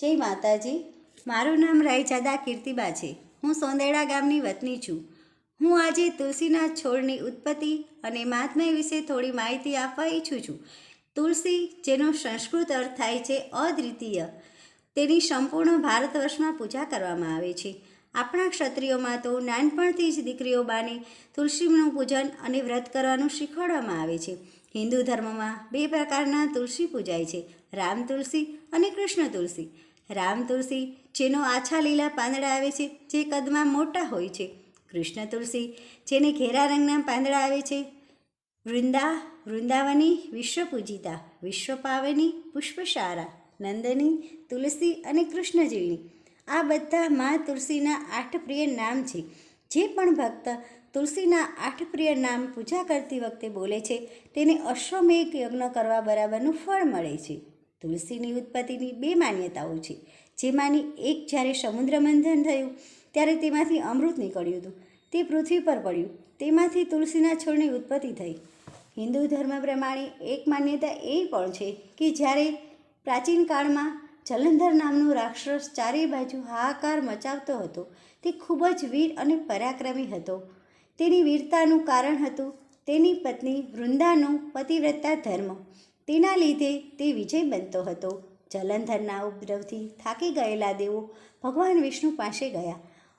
જય માતાજી. મારું નામ રાયજાદા કીર્તિબા છે. હું સોંદેડા ગામની વતની છું. હું આજે તુલસીના છોડની ઉત્પત્તિ અને મહાત્મય વિશે થોડી માહિતી આપવા ઈચ્છું છું. તુલસી, જેનો સંસ્કૃત અર્થ થાય છે અદ્વિતીય, તેની સંપૂર્ણ ભારત વર્ષમાં પૂજા કરવામાં આવે છે. આપણા ક્ષત્રિયોમાં તો નાનપણથી જ દીકરીઓ બાને તુલસીનું પૂજન અને વ્રત કરવાનું શીખવાડવામાં આવે છે. હિન્દુ ધર્મમાં બે પ્રકારના તુલસી પૂજાય છે. રામ તુલસી અને કૃષ્ણ તુલસી. રામ તુલસી, જેનો આછા લીલા પાંદડા આવે છે, જે કદમાં મોટા હોય છે. કૃષ્ણ તુલસી, જેને ઘેરા રંગના પાંદડા આવે છે. વૃંદા, વૃંદાવની વિશ્વ પૂજિતા વિશ્વ પાવની પુષ્પશારા નંદની, તુલસી અને કૃષ્ણજીની. આ બધા મા તુલસીના આઠ પ્રિય નામ છે. જે પણ ભક્ત તુલસીના આઠ પ્રિય નામ પૂજા કરતી વખતે બોલે છે, તેને અશ્વમેઘ યજ્ઞ કરવા બરાબરનું ફળ મળે છે. તુલસીની ઉત્પત્તિની બે માન્યતાઓ છે. જેમાંની એક જ્યારે સમુદ્ર મંથન થયું, ત્યારે તેમાંથી અમૃત નીકળ્યું હતું. તે પૃથ્વી પર પડ્યું. તેમાંથી તુલસીના છોડની ઉત્પત્તિ થઈ. હિન્દુ ધર્મ પ્રમાણે એક માન્યતા એ પણ છે કે જ્યારે પ્રાચીન કાળમાં જલંધર નામનો રાક્ષસ ચારે બાજુ હાહાકાર મચાવતો હતો, તે ખૂબ જ વીર અને પરાક્રમી હતો. તેની વીરતાનું કારણ હતું તેની પત્ની વૃંદાનો પતિવ્રતા ધર્મ. તેના લીધે તે વિજય બનતો હતો. જલંધરના ઉપદ્રવથી થાકી ગયેલા દેવો ભગવાન વિષ્ણુ પાસે ગયા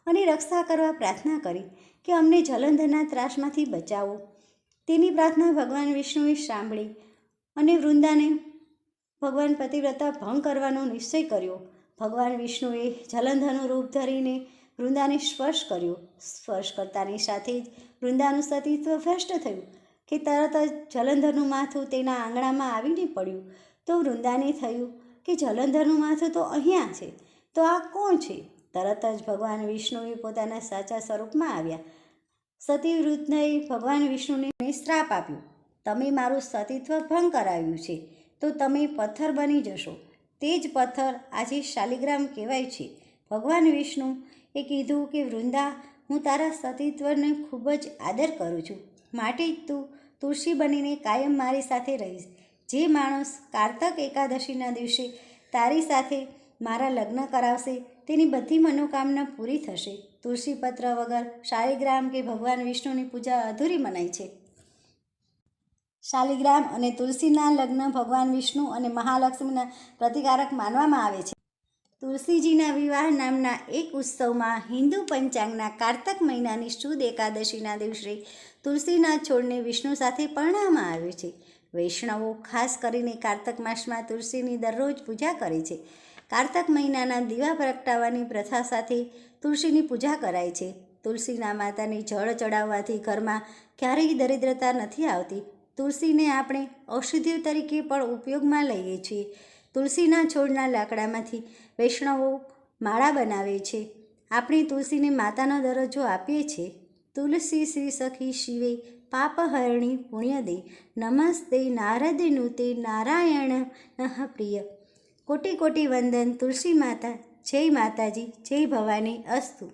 અને રક્ષા કરવા પ્રાર્થના કરી કે અમને જલંધરના ત્રાસમાંથી બચાવો. તેની પ્રાર્થના ભગવાન વિષ્ણુએ સાંભળી અને વૃંદાને ભગવાન પતિવ્રતા ભંગ કરવાનો નિશ્ચય કર્યો. ભગવાન વિષ્ણુએ જલંધરનું રૂપ ધરીને વૃંદાને સ્પર્શ કર્યો. સ્પર્શ કરતાની સાથે જ વૃંદાનું સતીત્વ ભ્રષ્ટ થયું. કે તરત જ જલંધરનું માથું તેના આંગણામાં આવીને પડ્યું. તો વૃંદાને થયું કે જલંધરનું માથું તો અહીંયા છે. તો આ કોણ છે? તરત જ ભગવાન વિષ્ણુએ પોતાના સાચા સ્વરૂપમાં આવ્યા. સતીવૃદ્ધએ ભગવાન વિષ્ણુને શ્રાપ આપ્યો. તમે મારું સતીત્વ ભંગ કરાવ્યું છે, તો તમે પથ્થર બની જશો. તે જ પથ્થર આજે શાલિગ્રામ કહેવાય છે. ભગવાન વિષ્ણુ એ કીધું કે, વૃંદા, હું તારા સતીત્વને ખૂબ જ આદર કરું છું. માટે જ તું તુલસી બનીને કાયમ મારી સાથે રહીશ. જે માણસ કારતક એકાદશીના દિવસે તારી સાથે મારા લગ્ન કરાવશે, તેની બધી મનોકામના પૂરી થશે. તુલસી પત્ર વગર શાલિગ્રામ કે ભગવાન વિષ્ણુની પૂજા અધૂરી મનાય છે. શાલિગ્રામ અને તુલસીના લગ્ન ભગવાન વિષ્ણુ અને મહાલક્ષ્મીના પ્રતિકારક માનવામાં આવે છે. તુલસીજીના વિવાહ નામના એક ઉત્સવમાં હિન્દુ પંચાંગના કારતક મહિનાની સુદ એકાદશીના દિવસે તુલસીના છોડને વિષ્ણુ સાથે પરણવામાં આવે છે. વૈષ્ણવો ખાસ કરીને કારતક માસમાં તુલસીની દરરોજ પૂજા કરે છે. કારતક મહિનાના દીવા પ્રગટાવવાની પ્રથા સાથે તુલસીની પૂજા કરાય છે. તુલસીના માતાને જળ ચડાવવાથી ઘરમાં ક્યારેય દરિદ્રતા નથી આવતી. તુલસીને આપણે ઔષધિઓ તરીકે પણ ઉપયોગમાં લઈએ છીએ. તુલસીના છોડના લાકડામાંથી વૈષ્ણવો માળા બનાવે છે. આપણે તુલસીને માતાનો દરજ્જો આપીએ છીએ. તુલસી શ્રી સખી શિવે પાપહરણી પુણ્યદે નમસ્તે નારદ તે નારાયણ પ્રિય. કોટી કોટી વંદન તુલસી માતા. જય માતાજી, જય ભવાની અસ્તુ.